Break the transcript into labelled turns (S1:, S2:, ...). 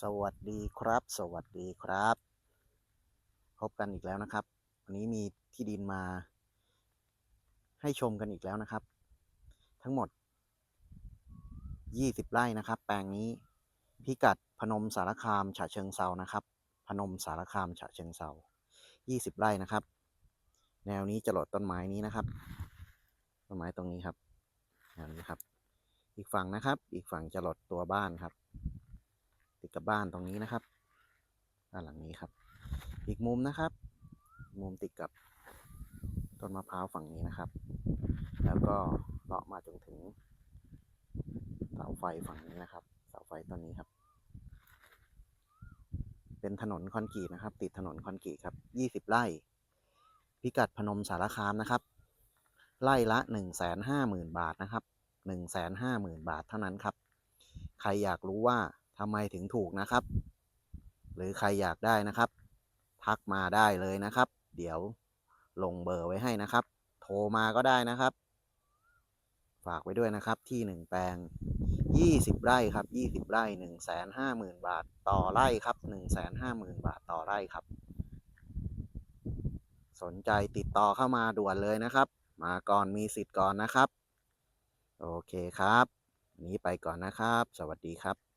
S1: สวัสดีครับ สวัสดีครับ พบกันอีกแล้วนะครับ วันนี้มีที่ดินมา ให้ชมกันอีกแล้วนะครับ ทั้งหมด 20 ไร่นะครับ แปลงนี้ พิกัดพนมสารคามฉะเชิงเซานะครับ พนมสารคามฉะเชิงเซา20 ไร่นะครับ แนวนี้จะหลดต้นไม้นี้นะครับ ต้นไม้ตรงนี้ครับแนวนี้ครับ อีกฝั่งนะครับ อีกฝั่งจะหลดตัวบ้านครับ กับบ้านตรงนี้นะครับบ้านหลังนี้ครับ อีกมุมนะครับ มุมติดกับต้นมะพร้าวฝั่งนี้นะครับ แล้วก็เลาะมาจนถึงเสาไฟฝั่งนี้นะครับ เสาไฟต้นนี้ครับ เป็นถนนคอนกรีตนะครับ ติดถนนคอนกรีตครับ20ไร่ พิกัดพนมสารคามนะครับ ไร่ละ150,000บาทนะครับ150,000บาทเท่านั้นครับ ใครอยากรู้ว่า ทำไมถึงถูกนะครับ หรือใครอยากได้นะครับ ทักมาได้เลยนะครับ เดี๋ยวลงเบอร์ไว้ให้นะครับ โทรมาก็ได้นะครับ ฝากไว้ด้วยนะครับที่หนึ่งแปลง 20 ไร่ครับ 20 ไร่ 150,000 บาทต่อไร่ครับ 150,000 บาทต่อไร่ครับ สนใจติดต่อเข้ามาด่วนเลยนะครับ มาก่อนมีสิทธิ์ก่อนนะครับ โอเคครับ นี้ไปก่อนนะครับ สวัสดีครับ